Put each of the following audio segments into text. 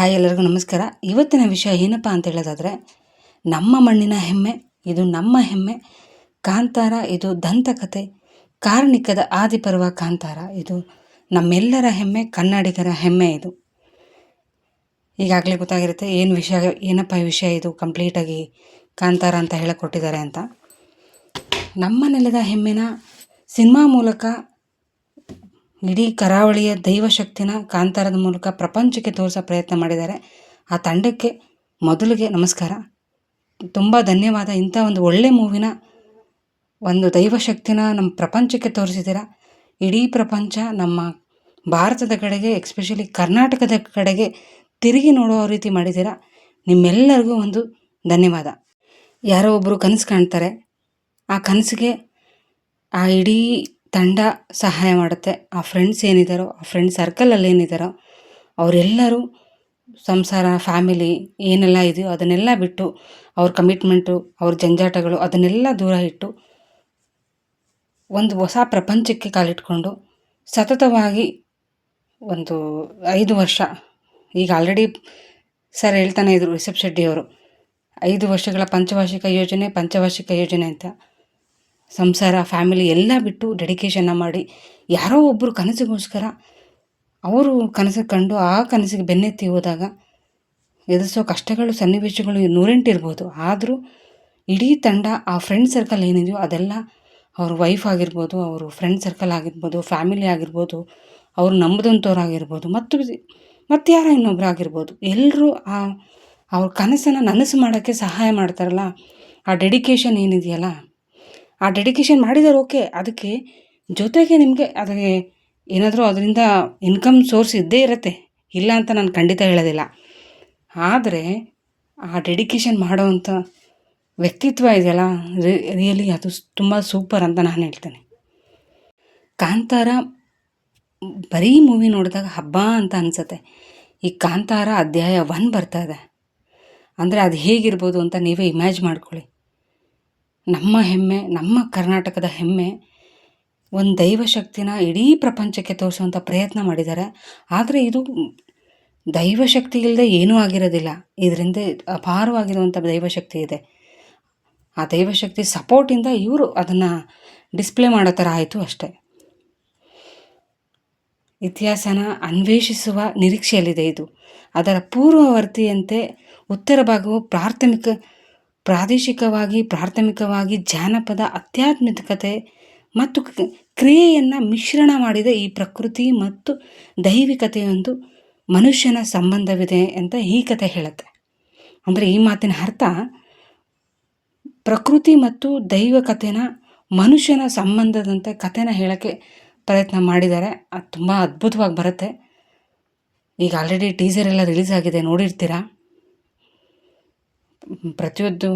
Hi ಎಲ್ಲರಿಗೂ ನಮಸ್ಕಾರ. ಇವತ್ತಿನ ವಿಷಯ ಏನಪ್ಪ ಅಂತ ಹೇಳೋದಾದರೆ, ನಮ್ಮ ಮಣ್ಣಿನ ಹೆಮ್ಮೆ, ಇದು ನಮ್ಮ ಹೆಮ್ಮೆ. ಕಾಂತಾರ, ಇದು ದಂತಕಥೆ. ಕಾರ್ಣಿಕದ ಆದಿಪರ್ವ ಕಾಂತಾರ, ಇದು ನಮ್ಮೆಲ್ಲರ ಹೆಮ್ಮೆ, ಕನ್ನಡಿಗರ ಹೆಮ್ಮೆ ಇದು. ಈಗಾಗಲೇ ಗೊತ್ತಾಗಿರುತ್ತೆ ಏನು ವಿಷಯ, ಏನಪ್ಪ ವಿಷಯ ಇದು, ಕಂಪ್ಲೀಟಾಗಿ ಕಾಂತಾರ ಅಂತ ಹೇಳಿಕೊಟ್ಟಿದ್ದಾರೆ ಅಂತ. ನಮ್ಮ ನೆಲದ ಹೆಮ್ಮೆನ ಸಿನಿಮಾ ಮೂಲಕ ಇಡೀ ಕರಾವಳಿಯ ದೈವಶಕ್ತಿನ ಕಾಂತಾರದ ಮೂಲಕ ಪ್ರಪಂಚಕ್ಕೆ ತೋರಿಸೋ ಪ್ರಯತ್ನ ಮಾಡಿದ್ದಾರೆ. ಆ ತಂಡಕ್ಕೆ ಮೊದಲಿಗೆ ನಮಸ್ಕಾರ. ತುಂಬ ಧನ್ಯವಾದ. ಇಂಥ ಒಂದು ಒಳ್ಳೆ ಮೂವಿನ ಒಂದು ದೈವಶಕ್ತಿನ ನಮ್ಮ ಪ್ರಪಂಚಕ್ಕೆ ತೋರಿಸಿದ್ದೀರ? ಇಡೀ ಪ್ರಪಂಚ ನಮ್ಮ ಭಾರತದ ಕಡೆಗೆ ಎಕ್ಸ್ಪೆಷಲಿ ಕರ್ನಾಟಕದ ಕಡೆಗೆ ತಿರುಗಿ ನೋಡುವ ರೀತಿ ಮಾಡಿದ್ದೀರ? ನಿಮ್ಮೆಲ್ಲರಿಗೂ ಒಂದು ಧನ್ಯವಾದ. ಯಾರೋ ಒಬ್ಬರು ಕನಸು ಕಾಣ್ತಾರೆ. ಆ ಕನಸಿಗೆ ಆ ಇಡೀ ತಂಡ ಸಹಾಯ ಮಾಡುತ್ತೆ. ಆ ಫ್ರೆಂಡ್ಸ್ ಏನಿದ್ದಾರೋ ಆ ಫ್ರೆಂಡ್ ಸರ್ಕಲಲ್ಲಿ ಏನಿದ್ದಾರೋ ಅವರೆಲ್ಲರೂ ಸಂಸಾರ ಫ್ಯಾಮಿಲಿ ಏನೆಲ್ಲ ಇದೆಯೋ ಅದನ್ನೆಲ್ಲ ಬಿಟ್ಟು ಅವ್ರ ಕಮಿಟ್ಮೆಂಟು ಅವ್ರ ಜಂಜಾಟಗಳು ಅದನ್ನೆಲ್ಲ ದೂರ ಇಟ್ಟು ಒಂದು ಹೊಸ ಪ್ರಪಂಚಕ್ಕೆ ಕಾಲಿಟ್ಕೊಂಡು ಸತತವಾಗಿ ಒಂದು ಐದು ವರ್ಷ, ಈಗ ಆಲ್ರೆಡಿ ಸರ್ ಹೇಳ್ತಾನೆ ಇದ್ರು ರಿಷಬ್ ಶೆಟ್ಟಿಯವರು, ಐದು ವರ್ಷಗಳ ಪಂಚವಾರ್ಷಿಕ ಯೋಜನೆ ಪಂಚವಾರ್ಷಿಕ ಯೋಜನೆ ಅಂತ. ಸಂಸಾರ ಫ್ಯಾಮಿಲಿ ಎಲ್ಲ ಬಿಟ್ಟು ಡೆಡಿಕೇಶನ್ನ ಮಾಡಿ ಯಾರೋ ಒಬ್ಬರು ಕನಸಿಗೋಸ್ಕರ ಅವರು ಕನಸು ಕಂಡು ಆ ಕನಸಿಗೆ ಬೆನ್ನೆತ್ತಿ ಹೋದಾಗ ಎದುರಿಸೋ ಕಷ್ಟಗಳು, ಸನ್ನಿವೇಶಗಳು ನೂರೆಂಟಿರ್ಬೋದು ಆದರೂ ಇಡೀ ತಂಡ ಆ ಫ್ರೆಂಡ್ ಸರ್ಕಲ್ ಏನಿದೆಯೋ ಅದೆಲ್ಲ ಅವ್ರ ವೈಫ್ ಆಗಿರ್ಬೋದು, ಅವರು ಫ್ರೆಂಡ್ ಸರ್ಕಲ್ ಆಗಿರ್ಬೋದು ಫ್ಯಾಮಿಲಿ ಆಗಿರ್ಬೋದು, ಅವ್ರು ನಂಬದಂಥವ್ರು ಆಗಿರ್ಬೋದು ಮತ್ತು ಮತ್ತು ಯಾರೋ ಇನ್ನೊಬ್ರು ಆಗಿರ್ಬೋದು. ಎಲ್ಲರೂ ಆ ಅವ್ರ ಕನಸನ್ನು ನನಸು ಮಾಡೋಕ್ಕೆ ಸಹಾಯ ಮಾಡ್ತಾರಲ್ಲ, ಆ ಡೆಡಿಕೇಶನ್ ಏನಿದೆಯಲ್ಲ ಆ ಡೆಡಿಕೇಶನ್ ಮಾಡಿದ್ದಾರೆ ಓಕೆ ಅದಕ್ಕೆ ಜೊತೆಗೆ ನಿಮಗೆ ಅದಕ್ಕೆ ಏನಾದರೂ ಅದರಿಂದ ಇನ್ಕಮ್ ಸೋರ್ಸ್ ಇದ್ದೇ ಇರುತ್ತೆ. ಇಲ್ಲ ಅಂತ ನಾನು ಖಂಡಿತ ಹೇಳೋದಿಲ್ಲ. ಆದರೆ ಆ ಡೆಡಿಕೇಶನ್ ಮಾಡೋವಂಥ ವ್ಯಕ್ತಿತ್ವ ಇದೆಯಲ್ಲ ರಿಯಲಿ ಅದು ತುಂಬ ಸೂಪರ್ ಅಂತ ನಾನು ಹೇಳ್ತೇನೆ. ಕಾಂತಾರ ಬರೀ ಮೂವಿ ನೋಡಿದಾಗ ಹಬ್ಬ ಅಂತ ಅನಿಸುತ್ತೆ. ಈ ಕಾಂತಾರ ಅಧ್ಯಾಯ ಒನ್ ಬರ್ತಾ ಇದೆ. ಅಂದರೆ ಅದು ಹೇಗಿರ್ಬೋದು ಅಂತ ನೀವೇ ಇಮ್ಯಾಜ್ ಮಾಡ್ಕೊಳ್ಳಿ. ನಮ್ಮ ಹೆಮ್ಮೆ, ನಮ್ಮ ಕರ್ನಾಟಕದ ಹೆಮ್ಮೆ ಒಂದು ದೈವಶಕ್ತಿನ ಇಡೀ ಪ್ರಪಂಚಕ್ಕೆ ತೋರಿಸುವಂಥ ಪ್ರಯತ್ನ ಮಾಡಿದ್ದಾರೆ. ಆದರೆ ಇದು ದೈವಶಕ್ತಿ ಇಲ್ಲದೆ ಏನೂ ಆಗಿರೋದಿಲ್ಲ. ಇದರಿಂದ ಅಪಾರವಾಗಿರುವಂಥ ದೈವಶಕ್ತಿ ಇದೆ. ಆ ದೈವಶಕ್ತಿ ಸಪೋರ್ಟಿಂದ ಇವರು ಅದನ್ನು ಡಿಸ್ಪ್ಲೇ ಮಾಡೋ ಥರ ಆಯಿತು ಅಷ್ಟೇ. ಇತಿಹಾಸನ ಅನ್ವೇಷಿಸುವ ನಿರೀಕ್ಷೆಯಲ್ಲಿದೆ ಇದು. ಅದರ ಪೂರ್ವವರ್ತಿಯಂತೆ ಉತ್ತರ ಭಾಗವು ಪ್ರಾಥಮಿಕ ಪ್ರಾದೇಶಿಕವಾಗಿ, ಪ್ರಾಥಮಿಕವಾಗಿ ಜಾನಪದ ಅತ್ಯಾತ್ಮಿಕತೆ ಮತ್ತು ಕ್ರಿಯೆಯನ್ನು ಮಿಶ್ರಣ ಮಾಡಿದ ಈ ಪ್ರಕೃತಿ ಮತ್ತು ದೈವಿಕತೆಯೊಂದು ಮನುಷ್ಯನ ಸಂಬಂಧವಿದೆ ಅಂತ ಈ ಕತೆ ಹೇಳುತ್ತೆ. ಅಂದರೆ ಈ ಮಾತಿನ ಅರ್ಥ ಪ್ರಕೃತಿ ಮತ್ತು ದೈವ ಕಥೆನ, ಮನುಷ್ಯನ ಸಂಬಂಧದಂತೆ ಕಥೆನ ಹೇಳೋಕ್ಕೆ ಪ್ರಯತ್ನ ಮಾಡಿದ್ದಾರೆ ಅದು ತುಂಬ ಅದ್ಭುತವಾಗಿ ಬರುತ್ತೆ. ಈಗ ಆಲ್ರೆಡಿ ಟೀಸರ್ ಎಲ್ಲ ರಿಲೀಸ್ ಆಗಿದೆ, ನೋಡಿರ್ತೀರಾ? ಪ್ರತಿಯೊಂದು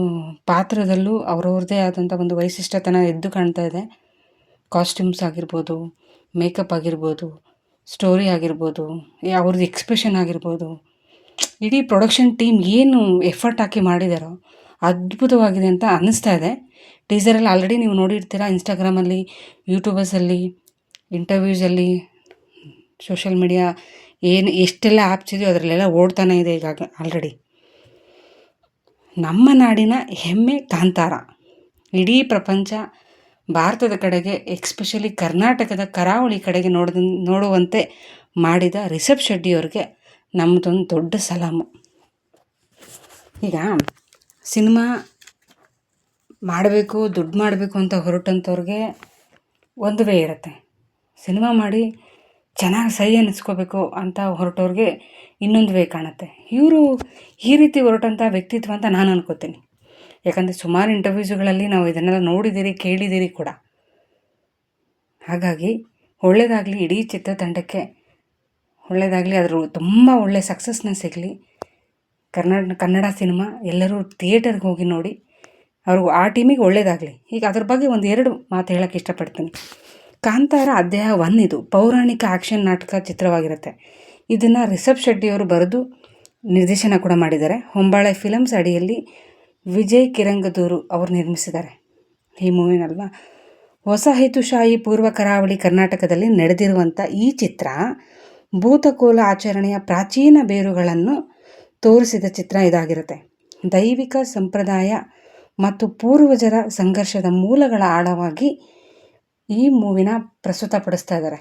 ಪಾತ್ರದಲ್ಲೂ ಅವ್ರವ್ರದ್ದೇ ಆದಂಥ ಒಂದು ವೈಶಿಷ್ಟ್ಯತನ ಎದ್ದು ಕಾಣ್ತಾ ಇದೆ. ಕಾಸ್ಟ್ಯೂಮ್ಸ್ ಆಗಿರ್ಬೋದು ಮೇಕಪ್ ಆಗಿರ್ಬೋದು ಸ್ಟೋರಿ ಆಗಿರ್ಬೋದು ಅವ್ರದ್ದು ಎಕ್ಸ್ಪ್ರೆಷನ್ ಆಗಿರ್ಬೋದು. ಇಡೀ ಪ್ರೊಡಕ್ಷನ್ ಟೀಮ್ ಏನು ಎಫರ್ಟ್ ಹಾಕಿ ಮಾಡಿದಾರೋ ಅದ್ಭುತವಾಗಿದೆ ಅಂತ ಅನ್ನಿಸ್ತಾ ಇದೆ. ಟೀಸರಲ್ಲಿ ಆಲ್ರೆಡಿ ನೀವು ನೋಡಿರ್ತೀರ ಇನ್ಸ್ಟಾಗ್ರಾಮಲ್ಲಿ ಯೂಟ್ಯೂಬರ್ಸಲ್ಲಿ ಇಂಟರ್ವ್ಯೂಸಲ್ಲಿ ಸೋಷಲ್ ಮೀಡಿಯಾ ಏನು, ಎಷ್ಟೆಲ್ಲ ಆ್ಯಪ್ಸ್ ಇದೆಯೋ ಅದರಲ್ಲೆಲ್ಲ ಓಡ್ತಾನೆ ಇದೆ ಈಗ ಆಲ್ರೆಡಿ ನಮ್ಮ ನಾಡಿನ ಹೆಮ್ಮೆ ಕಾಂತಾರ. ಇಡೀ ಪ್ರಪಂಚ ಭಾರತದ ಕಡೆಗೆ ಎಕ್ಸ್ಪೆಷಲಿ ಕರ್ನಾಟಕದ ಕರಾವಳಿ ಕಡೆಗೆ ನೋಡಿದ, ನೋಡುವಂತೆ ಮಾಡಿದ ರಿಷಬ್ ಶೆಟ್ಟಿಯವ್ರಿಗೆ ನಮ್ಮದೊಂದು ದೊಡ್ಡ ಸಲಾಮು. ಈಗ ಸಿನಿಮಾ ಮಾಡಬೇಕು, ದುಡ್ಡು ಮಾಡಬೇಕು ಅಂತ ಹೊರಟಂಥವ್ರಿಗೆ ಒಂದು ವೇ ಇರುತ್ತೆ. ಸಿನಿಮಾ ಮಾಡಿ ಚೆನ್ನಾಗಿ ಸಹಿ ಅನ್ನಿಸ್ಕೋಬೇಕು ಅಂತ ಹೊರಟೋರಿಗೆ ಇನ್ನೊಂದು ವೇ ಕಾಣುತ್ತೆ. ಇವರು ಈ ರೀತಿ ಹೊರಟಂಥ ವ್ಯಕ್ತಿತ್ವ ಅಂತ ನಾನು ಅನ್ಕೋತೀನಿ. ಯಾಕಂದರೆ ಸುಮಾರು ಇಂಟರ್ವ್ಯೂಸ್ಗಳಲ್ಲಿ ನಾವು ಇದನ್ನೆಲ್ಲ ನೋಡಿದ್ದೀರಿ ಕೇಳಿದ್ದೀರಿ ಕೂಡ. ಹಾಗಾಗಿ ಒಳ್ಳೆಯದಾಗಲಿ ಇಡೀ ಚಿತ್ರತಂಡಕ್ಕೆ ಒಳ್ಳೆಯದಾಗಲಿ ಅದರ ತುಂಬ ಒಳ್ಳೆಯ ಸಕ್ಸಸ್ನ ಸಿಗಲಿ. ಕರ್ನಾಟಕ ಕನ್ನಡ ಸಿನಿಮಾ ಎಲ್ಲರೂ ಥಿಯೇಟರ್ಗೆ ಹೋಗಿ ನೋಡಿ, ಅವ್ರಿಗೂ ಆ ಟೀಮಿಗೆ ಒಳ್ಳೆಯದಾಗಲಿ ಈಗ ಅದ್ರ ಬಗ್ಗೆ ಒಂದು ಎರಡು ಮಾತು ಹೇಳೋಕ್ಕೆ ಇಷ್ಟಪಡ್ತೀನಿ. ಕಾಂತಾರ ಅಧ್ಯಾಯ ಒನ್ ಇದು. ಪೌರಾಣಿಕ ಆ್ಯಕ್ಷನ್ ನಾಟಕ ಚಿತ್ರವಾಗಿರುತ್ತೆ. ಇದನ್ನು ರಿಷಬ್ ಶೆಟ್ಟಿಯವರು ಬರೆದು ನಿರ್ದೇಶನ ಕೂಡ ಮಾಡಿದ್ದಾರೆ. ಹೊಂಬಾಳೆ ಫಿಲಮ್ಸ್ ಅಡಿಯಲ್ಲಿ ವಿಜಯ್ ಕಿರಂಗದೂರು ಅವರು ನಿರ್ಮಿಸಿದ್ದಾರೆ. ಈ ಮೂವಿನಲ್ವಾ ಹೇತುಶಾಹಿ ಪೂರ್ವ ಕರಾವಳಿ ಕರ್ನಾಟಕದಲ್ಲಿ ನಡೆದಿರುವಂಥ ಈ ಚಿತ್ರ ಭೂತಕೋಲ ಆಚರಣೆಯ ಪ್ರಾಚೀನ ಬೇರುಗಳನ್ನು ತೋರಿಸಿದ ಚಿತ್ರ ಇದಾಗಿರುತ್ತೆ. ದೈವಿಕ ಸಂಪ್ರದಾಯ ಮತ್ತು ಪೂರ್ವಜರ ಸಂಘರ್ಷದ ಮೂಲಗಳ ಆಳವಾಗಿ ಈ ಮೂವಿನ ಪ್ರಸ್ತುತಪಡಿಸ್ತಾ ಇದ್ದಾರೆ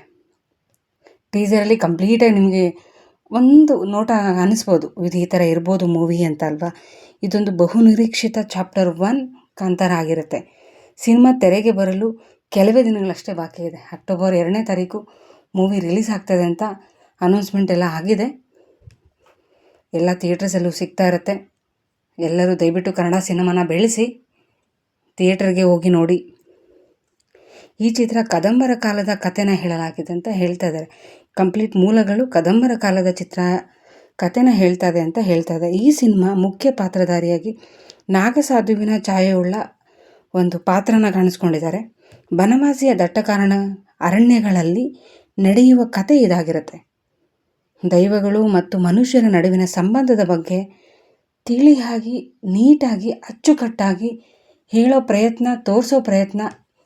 ಟೀಸರಲ್ಲಿ ಕಂಪ್ಲೀಟಾಗಿ ನಿಮಗೆ ಒಂದು ನೋಟ ಅನ್ನಿಸ್ಬೋದು ಇದು ಈ ಥರ ಇರ್ಬೋದು ಮೂವಿ ಅಂತ ಅಲ್ವಾ? ಇದೊಂದು ಬಹುನಿರೀಕ್ಷಿತ ಚಾಪ್ಟರ್ ಒನ್ ಕಾಂತಾರ ಆಗಿರುತ್ತೆ. ಸಿನಿಮಾ ತೆರೆಗೆ ಬರಲು ಕೆಲವೇ ದಿನಗಳಷ್ಟೇ ಬಾಕಿ ಇದೆ. ಅಕ್ಟೋಬರ್ ಎರಡನೇ ತಾರೀಕು ಮೂವಿ ರಿಲೀಸ್ ಆಗ್ತದೆ ಅಂತ ಅನೌನ್ಸ್ಮೆಂಟ್ ಎಲ್ಲ ಆಗಿದೆ. ಎಲ್ಲ ಥಿಯೇಟರ್ಸಲ್ಲೂ ಸಿಗ್ತಾ ಇರುತ್ತೆ. ಎಲ್ಲರೂ ದಯವಿಟ್ಟು ಕನ್ನಡ ಸಿನಿಮಾನ ಬೆಳೆಸಿ ಥಿಯೇಟರ್ಗೆ ಹೋಗಿ ನೋಡಿ. ಈ ಚಿತ್ರ ಕದಂಬರ ಕಾಲದ ಕಥೆನ ಹೇಳಲಾಗಿದೆ ಅಂತ ಹೇಳ್ತಾ ಇದ್ದಾರೆ. ಕಂಪ್ಲೀಟ್ ಮೂಲಗಳು ಕದಂಬರ ಕಾಲದ ಚಿತ್ರ ಕಥೆನ ಹೇಳ್ತಾ ಇದೆ ಅಂತ ಹೇಳ್ತಾ ಇದೆ. ಈ ಸಿನಿಮಾ ಮುಖ್ಯ ಪಾತ್ರಧಾರಿಯಾಗಿ ನಾಗಸಾಧುವಿನ ಛಾಯೆಯುಳ್ಳ ಒಂದು ಪಾತ್ರನ ಕಾಣಿಸ್ಕೊಂಡಿದ್ದಾರೆ. ಬನವಾಸಿಯ ದಟ್ಟ ಕಾರಣ ಅರಣ್ಯಗಳಲ್ಲಿ ನಡೆಯುವ ಕತೆ ಇದಾಗಿರುತ್ತೆ. ದೈವಗಳು ಮತ್ತು ಮನುಷ್ಯರ ನಡುವಿನ ಸಂಬಂಧದ ಬಗ್ಗೆ ತಿಳಿಯಾಗಿ, ನೀಟಾಗಿ, ಅಚ್ಚುಕಟ್ಟಾಗಿ ಹೇಳೋ ಪ್ರಯತ್ನ, ತೋರಿಸೋ ಪ್ರಯತ್ನ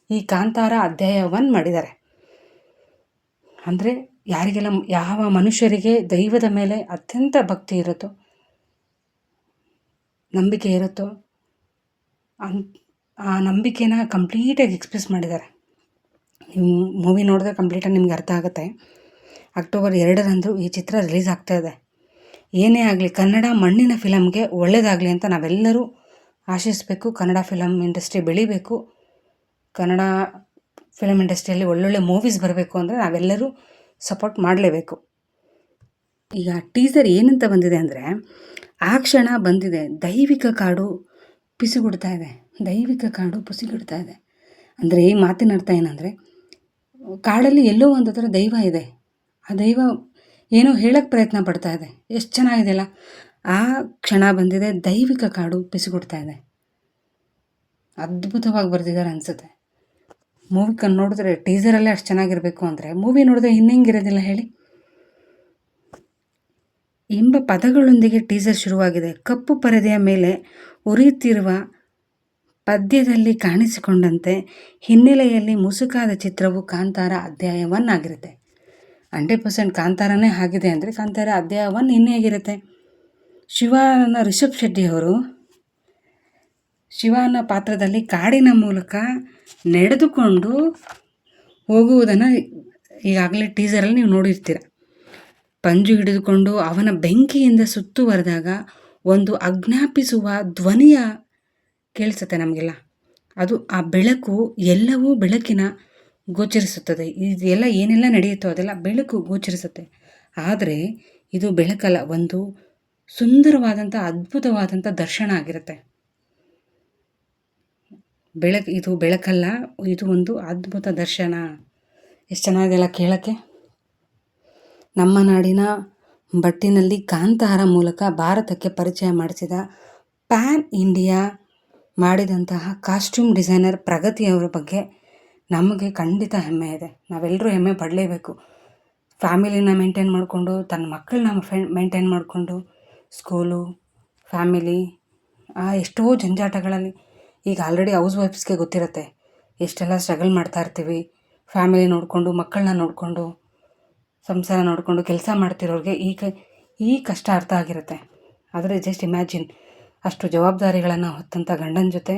ಈ ಕಾಂತಾರ ಅಧ್ಯಾಯವನ್ನು ಮಾಡಿದ್ದಾರೆ. ಅಂದರೆ ಯಾರಿಗೆಲ್ಲ ಯಾವ ಮನುಷ್ಯರಿಗೆ ದೈವದ ಮೇಲೆ ಅತ್ಯಂತ ಭಕ್ತಿ ಇರುತ್ತೋ, ನಂಬಿಕೆ ಇರುತ್ತೋ, ಅನ್, ಆ ನಂಬಿಕೆನ ಕಂಪ್ಲೀಟಾಗಿ ಎಕ್ಸ್ಪ್ರೆಸ್ ಮಾಡಿದ್ದಾರೆ. ನೀವು ಮೂವಿ ನೋಡಿದ್ರೆ ಕಂಪ್ಲೀಟಾಗಿ ನಿಮ್ಗೆ ಅರ್ಥ ಆಗುತ್ತೆ. ಅಕ್ಟೋಬರ್ ಎರಡರಂದು ಈ ಚಿತ್ರ ರಿಲೀಸ್ ಆಗ್ತಾ ಇದೆ. ಏನೇ ಆಗಲಿ, ಕನ್ನಡ ಮಣ್ಣಿನ ಫಿಲಮ್ಗೆ ಒಳ್ಳೆಯದಾಗಲಿ ಅಂತ ನಾವೆಲ್ಲರೂ ಆಶಿಸಬೇಕು. ಕನ್ನಡ ಫಿಲಮ್ ಇಂಡಸ್ಟ್ರಿ ಬೆಳಿಬೇಕು. ಕನ್ನಡ ಫಿಲಮ್ ಇಂಡಸ್ಟ್ರಿಯಲ್ಲಿ ಒಳ್ಳೊಳ್ಳೆ ಮೂವೀಸ್ ಬರಬೇಕು ಅಂದರೆ ನಾವೆಲ್ಲರೂ ಸಪೋರ್ಟ್ ಮಾಡಲೇಬೇಕು. ಈಗ ಟೀಸರ್ ಏನಂತ ಬಂದಿದೆ ಅಂದರೆ, ಆ ಕ್ಷಣ ಬಂದಿದೆ, ದೈವಿಕ ಕಾಡು ಪಿಸುಗುಡ್ತಾ ಇದೆ, ದೈವಿಕ ಕಾಡು ಪಿಸುಗುಡ್ತಾ ಇದೆ. ಅಂದರೆ ಈ ಮಾತಿನ ಅರ್ಥ ಏನಂದರೆ, ಕಾಡಲ್ಲಿ ಎಲ್ಲೋ ಒಂದು ಥರ ದೈವ ಇದೆ, ಆ ದೈವ ಏನೋ ಹೇಳೋಕ್ಕೆ ಪ್ರಯತ್ನ ಪಡ್ತಾ ಇದೆ, ಎಷ್ಟು ಚೆನ್ನಾಗಿದೆಯಲ್ಲ ಆ ಕ್ಷಣ ಬಂದಿದೆ, ದೈವಿಕ ಕಾಡು ಪಿಸುಗುಡ್ತಾ ಇದೆ. ಅದ್ಭುತವಾಗಿ ಬರೆದಿದ್ದಾರೆ ಅನಿಸುತ್ತೆ. ಮೂವಿ ಕಣ್ ನೋಡಿದ್ರೆ ಟೀಸರಲ್ಲೇ ಅಷ್ಟು ಚೆನ್ನಾಗಿರಬೇಕು ಅಂದರೆ ಮೂವಿ ನೋಡಿದ್ರೆ ಇನ್ನೆಂಗಿರೋದಿಲ್ಲ ಹೇಳಿ. ಎಂಬ ಪದಗಳೊಂದಿಗೆ ಟೀಸರ್ ಶುರುವಾಗಿದೆ. ಕಪ್ಪು ಪರದೆಯ ಮೇಲೆ ಉರಿಯುತ್ತಿರುವ ಪದ್ಯದಲ್ಲಿ ಕಾಣಿಸಿಕೊಂಡಂತೆ ಹಿನ್ನೆಲೆಯಲ್ಲಿ ಮುಸುಕಾದ ಚಿತ್ರವು ಕಾಂತಾರ ಅಧ್ಯಾಯ ಒನ್ ಆಗಿರುತ್ತೆ. ಹಂಡ್ರೆಡ್ ಪರ್ಸೆಂಟ್ ಕಾಂತಾರನೇ ಆಗಿದೆ ಅಂದರೆ ಕಾಂತಾರ ಅಧ್ಯಾಯ ಒನ್ ಇನ್ನೇ ಆಗಿರುತ್ತೆ. ಶಿವನ ರಿಷಬ್ ಶೆಟ್ಟಿ ಅವರು ಶಿವನ ಪಾತ್ರದಲ್ಲಿ ಕಾಡಿನ ಮೂಲಕ ನಡೆದುಕೊಂಡು ಹೋಗುವುದನ್ನು ಈಗಾಗಲೇ ಟೀಸರಲ್ಲಿ ನೀವು ನೋಡಿರ್ತೀರ. ಪಂಜು ಹಿಡಿದುಕೊಂಡು ಅವನ ಬೆಂಕಿಯಿಂದ ಸುತ್ತುವರೆದಾಗ ಒಂದು ಅಜ್ಞಾಪಿಸುವ ಧ್ವನಿಯ ಕೇಳಿಸುತ್ತೆ ನಮಗೆಲ್ಲ. ಅದು ಆ ಬೆಳಕು ಎಲ್ಲವೂ ಬೆಳಕಿನ ಗೋಚರಿಸುತ್ತದೆ. ಇದೆಲ್ಲ ಏನೆಲ್ಲ ನಡೆಯುತ್ತೋ ಅದೆಲ್ಲ ಬೆಳಕು ಗೋಚರಿಸುತ್ತೆ. ಆದರೆ ಇದು ಬೆಳಕಲ್ಲ, ಒಂದು ಸುಂದರವಾದಂಥ ಅದ್ಭುತವಾದಂಥ ದರ್ಶನ ಆಗಿರುತ್ತೆ. ಬೆಳಕು, ಇದು ಬೆಳಕಲ್ಲ, ಇದು ಒಂದು ಅದ್ಭುತ ದರ್ಶನ. ಎಷ್ಟು ಚೆನ್ನಾಗಿದೆಲ್ಲ ಕೇಳೋಕ್ಕೆ? ನಮ್ಮ ನಾಡಿನ ಬಟ್ಟಿನಲ್ಲಿ ಕಾಂತಾರ ಮೂಲಕ ಭಾರತಕ್ಕೆ ಪರಿಚಯ ಮಾಡಿಸಿದ ಪ್ಯಾನ್ ಇಂಡಿಯಾ ಮಾಡಿದಂತಹ ಕಾಸ್ಟ್ಯೂಮ್ ಡಿಸೈನರ್ ಪ್ರಗತಿಯವರ ಬಗ್ಗೆ ನಮಗೆ ಖಂಡಿತ ಹೆಮ್ಮೆ ಇದೆ. ನಾವೆಲ್ಲರೂ ಹೆಮ್ಮೆ ಪಡಲೇಬೇಕು. ಫ್ಯಾಮಿಲಿನ ಮೇಂಟೈನ್ ಮಾಡಿಕೊಂಡು, ತನ್ನ ಮಕ್ಕಳನ್ನ ಮೇಂಟೈನ್ ಮಾಡಿಕೊಂಡು, ಸ್ಕೂಲು, ಫ್ಯಾಮಿಲಿ ಎಷ್ಟೋ ಜಂಜಾಟಗಳಲ್ಲಿ ಈಗ ಆಲ್ರೆಡಿ ಹೌಸ್ ವೈಫ್ಸ್ಗೆ ಗೊತ್ತಿರುತ್ತೆ. ಎಷ್ಟೆಲ್ಲ ಸ್ಟ್ರಗಲ್ ಮಾಡ್ತಾ ಇರ್ತೀವಿ. ಫ್ಯಾಮಿಲಿ ನೋಡಿಕೊಂಡು ಮಕ್ಕಳನ್ನ ನೋಡಿಕೊಂಡು, ಸಂಸಾರ ನೋಡಿಕೊಂಡು, ಕೆಲಸ ಮಾಡ್ತಿರೋರಿಗೆ ಈ ಕ ಈ ಕಷ್ಟ ಅರ್ಥ ಆಗಿರುತ್ತೆ. ಆದರೆ ಜಸ್ಟ್ ಇಮ್ಯಾಜಿನ್ ಅಷ್ಟು ಜವಾಬ್ದಾರಿಗಳನ್ನು ಹೊತ್ತಂಥ ಗಂಡನ ಜೊತೆ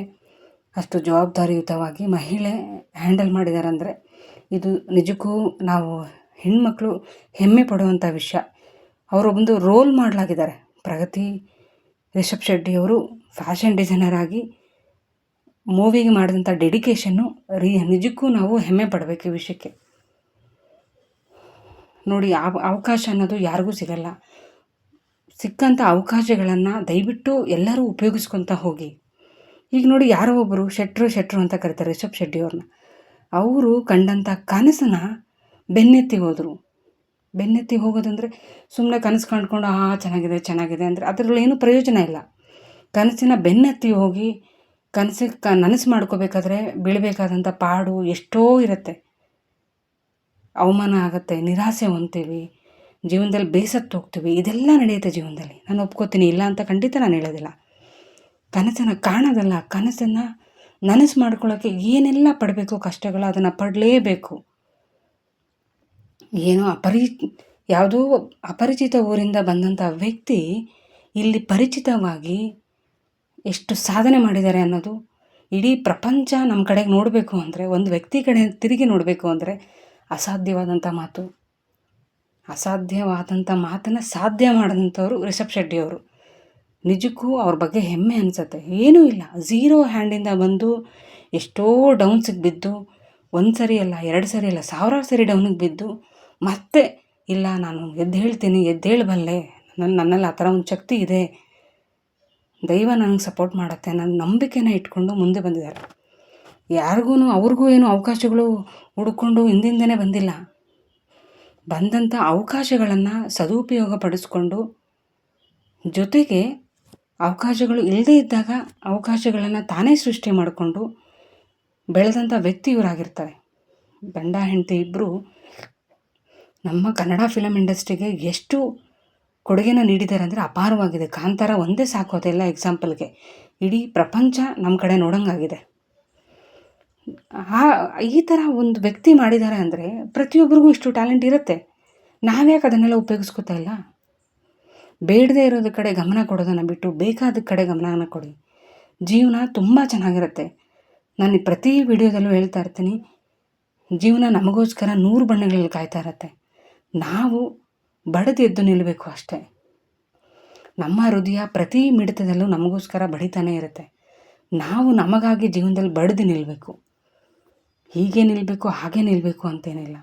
ಅಷ್ಟು ಜವಾಬ್ದಾರಿಯುತವಾಗಿ ಮಹಿಳೆ ಹ್ಯಾಂಡಲ್ ಮಾಡಿದ್ದಾರೆ ಅಂದರೆ ಇದು ನಿಜಕ್ಕೂ ನಾವು ಹೆಣ್ಮಕ್ಳು ಹೆಮ್ಮೆ ಪಡುವಂಥ ವಿಷಯ. ಅವರೊಂದು ರೋಲ್ ಮಾಡಲಾಗಿದ್ದಾರೆ. ಪ್ರಗತಿ ರಿಷಬ್ ಶೆಟ್ಟಿಯವರು ಫ್ಯಾಷನ್ ಡಿಸೈನರ್ ಆಗಿ ಮೂವಿಗೆ ಮಾಡಿದಂಥ ಡೆಡಿಕೇಶನ್ನು ರೀ ನಿಜಕ್ಕೂ ನಾವು ಹೆಮ್ಮೆ ಪಡಬೇಕು ಈ ವಿಷಯಕ್ಕೆ. ನೋಡಿ ಅವಕಾಶ ಅನ್ನೋದು ಯಾರಿಗೂ ಸಿಗಲ್ಲ. ಸಿಕ್ಕಂಥ ಅವಕಾಶಗಳನ್ನು ದಯವಿಟ್ಟು ಎಲ್ಲರೂ ಉಪಯೋಗಿಸ್ಕೊತ ಹೋಗಿ. ಈಗ ನೋಡಿ, ಯಾರೋ ಒಬ್ಬರು ಶೆಟ್ರು ಶೆಟ್ರು ಅಂತ ಕರೀತಾರೆ ರಿಷಬ್ ಶೆಟ್ಟಿಯವ್ರನ್ನ ಅವರು ಕಂಡಂಥ ಕನಸನ್ನ ಬೆನ್ನೆತ್ತಿ ಹೋದರು. ಬೆನ್ನೆತ್ತಿ ಹೋಗೋದಂದರೆ ಸುಮ್ಮನೆ ಕನಸು ಕಂಡ್ಕೊಂಡು ಆ ಚೆನ್ನಾಗಿದೆ ಚೆನ್ನಾಗಿದೆ ಅಂದರೆ ಅದರಲ್ಲಿ ಏನೂ ಪ್ರಯೋಜನ ಇಲ್ಲ. ಕನಸಿನ ಬೆನ್ನೆತ್ತಿ ಹೋಗಿ ಕನಸಿಗೆ ಕ, ನನಸು ಮಾಡ್ಕೋಬೇಕಾದ್ರೆ ಬೀಳಬೇಕಾದಂಥ ಪಾಡು ಎಷ್ಟೋ ಇರುತ್ತೆ. ಅವಮಾನ ಆಗುತ್ತೆ, ನಿರಾಸೆ ಹೊಂತೀವಿ ಜೀವನದಲ್ಲಿ ಬೇಸತ್ತು ಹೋಗ್ತೀವಿ, ಇದೆಲ್ಲ ನಡೆಯುತ್ತೆ ಜೀವನದಲ್ಲಿ. ನಾನು ಒಪ್ಕೋತೀನಿ, ಇಲ್ಲ ಅಂತ ಖಂಡಿತ ನಾನು ಹೇಳೋದಿಲ್ಲ. ಕನಸನ್ನು ಕಾಣೋದಲ್ಲ, ಕನಸನ್ನು ನನಸು ಮಾಡ್ಕೊಳ್ಳೋಕ್ಕೆ ಏನೆಲ್ಲ ಪಡಬೇಕು ಕಷ್ಟಗಳು ಅದನ್ನು ಪಡಲೇಬೇಕು. ಏನೋ ಅಪರಿ, ಯಾವುದೋ ಅಪರಿಚಿತ ಊರಿಂದ ಬಂದಂಥ ವ್ಯಕ್ತಿ ಇಲ್ಲಿ ಪರಿಚಿತವಾಗಿ ಎಷ್ಟು ಸಾಧನೆ ಮಾಡಿದ್ದಾರೆ ಅನ್ನೋದು ಇಡೀ ಪ್ರಪಂಚ ನಮ್ಮ ಕಡೆಗೆ ನೋಡಬೇಕು ಅಂದರೆ, ಒಂದು ವ್ಯಕ್ತಿ ಕಡೆ ತಿರುಗಿ ನೋಡಬೇಕು ಅಂದರೆ ಅಸಾಧ್ಯವಾದಂಥ ಮಾತು. ಅಸಾಧ್ಯವಾದಂಥ ಮಾತನ್ನು ಸಾಧ್ಯ ಮಾಡಿದಂಥವ್ರು ರಿಷಬ್ ಶೆಟ್ಟಿಯವರು ನಿಜಕ್ಕೂ ಅವ್ರ ಬಗ್ಗೆ ಹೆಮ್ಮೆ ಅನಿಸುತ್ತೆ. ಏನೂ ಇಲ್ಲ. ಝೀರೋ ಹ್ಯಾಂಡಿಂದ ಬಂದು ಎಷ್ಟೋ ಡೌನ್ಸಿಗೆ ಬಿದ್ದು, ಒಂದು ಸರಿ ಅಲ್ಲ, ಎರಡು ಸರಿ ಅಲ್ಲ, ಸಾವಿರಾರು ಸರಿ ಡೌನಿಗೆ ಬಿದ್ದು, ಮತ್ತೆ ಇಲ್ಲ, ನಾನು ಎದ್ದು ಹೇಳ್ತೀನಿ ಎದ್ದೇಳಬಲ್ಲೆ, ನನ್ನ ನನ್ನಲ್ಲಿ ಆ ಥರ ಒಂದು ಶಕ್ತಿ ಇದೆ ದೈವ ನನಗೆ ಸಪೋರ್ಟ್ ಮಾಡುತ್ತೆ ನನ್ನ ನಂಬಿಕೆನ ಇಟ್ಕೊಂಡು ಮುಂದೆ ಬಂದಿದ್ದಾರೆ. ಯಾರಿಗೂ ಅವ್ರಿಗೂ ಏನು ಅವಕಾಶಗಳು ಹುಡುಕೊಂಡು ಹಿಂದಿಂದನೇ ಬಂದಿಲ್ಲ. ಬಂದಂಥ ಅವಕಾಶಗಳನ್ನು ಸದುಪಯೋಗ ಪಡಿಸ್ಕೊಂಡು ಜೊತೆಗೆ ಅವಕಾಶಗಳು ಇಲ್ಲದೇ ಇದ್ದಾಗ ಅವಕಾಶಗಳನ್ನು ತಾನೇ ಸೃಷ್ಟಿ ಮಾಡಿಕೊಂಡು ಬೆಳೆದಂಥ ವ್ಯಕ್ತಿ ಇವರಾಗಿರ್ತಾರೆ. ಗಂಡ, ಹೆಂಡತಿ ಇಬ್ಬರು ನಮ್ಮ ಕನ್ನಡ ಫಿಲಮ್ ಇಂಡಸ್ಟ್ರಿಗೆ ಎಷ್ಟು ಕೊಡುಗೆನ ನೀಡಿದ್ದಾರೆ ಅಂದರೆ ಅಪಾರವಾಗಿದೆ. ಕಾಂತಾರ ಒಂದೇ ಸಾಕು ಅದೆಲ್ಲ ಎಕ್ಸಾಂಪಲ್ಗೆ ಇಡೀ ಪ್ರಪಂಚ ನಮ್ಮ ಕಡೆ ನೋಡೋಂಗಾಗಿದೆ. ಆ, ಈ ಥರ ಒಂದು ವ್ಯಕ್ತಿ ಮಾಡಿದ್ದಾರೆ ಅಂದರೆ ಪ್ರತಿಯೊಬ್ಬರಿಗೂ ಇಷ್ಟು ಟ್ಯಾಲೆಂಟ್ ಇರುತ್ತೆ. ನಾವ್ಯಾಕೆ ಅದನ್ನೆಲ್ಲ ಉಪಯೋಗಿಸ್ಕೊತಾ ಇಲ್ಲ? ಬೇಡದೇ ಇರೋದ ಕಡೆ ಗಮನ ಕೊಡೋದನ್ನು ಬಿಟ್ಟು ಬೇಕಾದ ಕಡೆ ಗಮನನ ಕೊಡಿ. ಜೀವನ ತುಂಬ ಚೆನ್ನಾಗಿರುತ್ತೆ. ನಾನು ಪ್ರತಿ ವಿಡಿಯೋದಲ್ಲೂ ಹೇಳ್ತಾ ಇರ್ತೀನಿ, ಜೀವನ ನಮಗೋಸ್ಕರ ನೂರು ಬಣ್ಣಗಳಲ್ಲಿ ಕಾಯ್ತಾ ಇರುತ್ತೆ. ನಾವು ಬಡದು ಎದ್ದು ನಿಲ್ಲಬೇಕು ಅಷ್ಟೇ. ನಮ್ಮ ಹೃದಯ ಪ್ರತಿ ಮಿಡಿತದಲ್ಲೂ ನಮಗೋಸ್ಕರ ಬಡಿತಾನೇ ಇರುತ್ತೆ. ನಾವು ನಮಗಾಗಿ ಜೀವನದಲ್ಲಿ ಬಡಿದು ನಿಲ್ಲಬೇಕು ಹೀಗೆ ನಿಲ್ಲಬೇಕು ಹಾಗೆ ನಿಲ್ಲಬೇಕು ಅಂತೇನಿಲ್ಲ.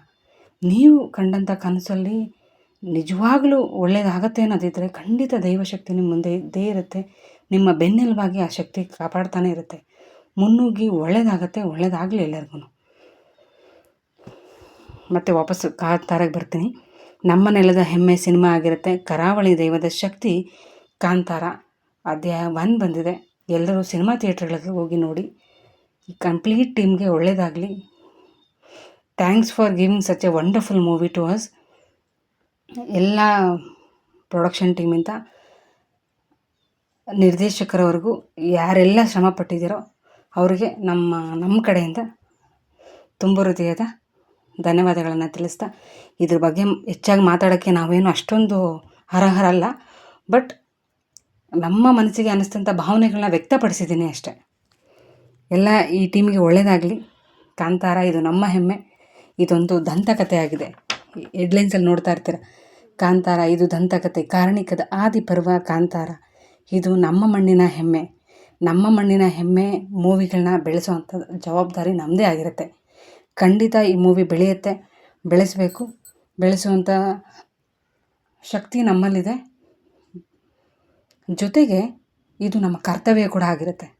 ನೀವು ಕಂಡಂಥ ಕನಸಲ್ಲಿ ನಿಜವಾಗಲೂ ಒಳ್ಳೆಯದಾಗತ್ತೆ ಅನ್ನೋದಿದ್ದರೆ ಖಂಡಿತ ದೈವಶಕ್ತಿ ನಿಮ್ಮ ಮುಂದೆ ಇದ್ದೇ ಇರುತ್ತೆ. ನಿಮ್ಮ ಬೆನ್ನೆಲುಬಾಗಿ ಆ ಶಕ್ತಿ ಕಾಪಾಡ್ತಾನೆ ಇರುತ್ತೆ. ಮುನ್ನುಗ್ಗಿ ಒಳ್ಳೇದಾಗತ್ತೆ, ಒಳ್ಳೇದಾಗಲಿ ಎಲ್ಲರಿಗೂ ಮತ್ತೆ ವಾಪಸ್ಸು ಕಾಂತಾರಕ್ಕೆ ಬರ್ತೀನಿ. ನಮ್ಮ ನೆಲದ ಹೆಮ್ಮೆ ಸಿನಿಮಾ ಆಗಿರುತ್ತೆ. ಕರಾವಳಿ ದೈವದ ಶಕ್ತಿ ಕಾಂತಾರ. ಅಧ್ಯಾಯ ಒನ್ ಬಂದಿದೆ. ಎಲ್ಲರೂ ಸಿನಿಮಾ ಥಿಯೇಟ್ರ್ಗಳಿಗೆ ಹೋಗಿ ನೋಡಿ. ಈ ಕಂಪ್ಲೀಟ್ ಟೀಮ್ಗೆ ಒಳ್ಳೆಯದಾಗಲಿ thanks for giving such a wonderful movie to us. ಎಲ್ಲ ಪ್ರೊಡಕ್ಷನ್ ಟೀಮಿಂದ ನಿರ್ದೇಶಕರವರೆಗೂ ಯಾರೆಲ್ಲ ಶ್ರಮ ಪಟ್ಟಿದ್ದೀರೋ ಅವರಿಗೆ ನಮ್ಮ ನಮ್ಮ ಕಡೆಯಿಂದ ತುಂಬ ಹೃದಯದ ಧನ್ಯವಾದಗಳನ್ನು ತಿಳಿಸ್ತಾ, ಇದ್ರ ಬಗ್ಗೆ ಹೆಚ್ಚಾಗಿ ಮಾತಾಡೋಕ್ಕೆ ನಾವೇನು ಅಷ್ಟೊಂದು ಅರ್ಹರಲ್ಲ. ಬಟ್ ನಮ್ಮ ಮನಸ್ಸಿಗೆ ಅನ್ನಿಸ್ತಂಥ ಭಾವನೆಗಳನ್ನ ವ್ಯಕ್ತಪಡಿಸಿದ್ದೀನಿ ಅಷ್ಟೆ. ಎಲ್ಲ ಈ ಟೀಮಿಗೆ ಒಳ್ಳೆಯದಾಗಲಿ ಕಾಂತಾರ, ಇದು ನಮ್ಮ ಹೆಮ್ಮೆ. ಇದೊಂದು ದಂತಕಥೆ ಆಗಿದೆ ಹೆಡ್ಲೈನ್ಸಲ್ಲಿ ನೋಡ್ತಾ ಇರ್ತೀರ, ಕಾಂತಾರ, ಇದು ದಂತಕಥೆ. ಕಾರಣಿಕದ ಆದಿ ಪರ್ವ ಕಾಂತಾರ. ಇದು ನಮ್ಮ ಮಣ್ಣಿನ ಹೆಮ್ಮೆ. ನಮ್ಮ ಮಣ್ಣಿನ ಹೆಮ್ಮೆ ಮೂವಿಗಳನ್ನ ಬೆಳೆಸೋವಂಥ ಜವಾಬ್ದಾರಿ ನಮ್ಮದೇ ಆಗಿರುತ್ತೆ. ಖಂಡಿತ ಈ ಮೂವಿ ಬೆಳೆಯುತ್ತೆ. ಬೆಳೆಸಬೇಕು. ಬೆಳೆಸುವಂಥ ಶಕ್ತಿ ನಮ್ಮಲ್ಲಿದೆ. ಜೊತೆಗೆ ಇದು ನಮ್ಮ ಕರ್ತವ್ಯ ಕೂಡ ಆಗಿರುತ್ತೆ.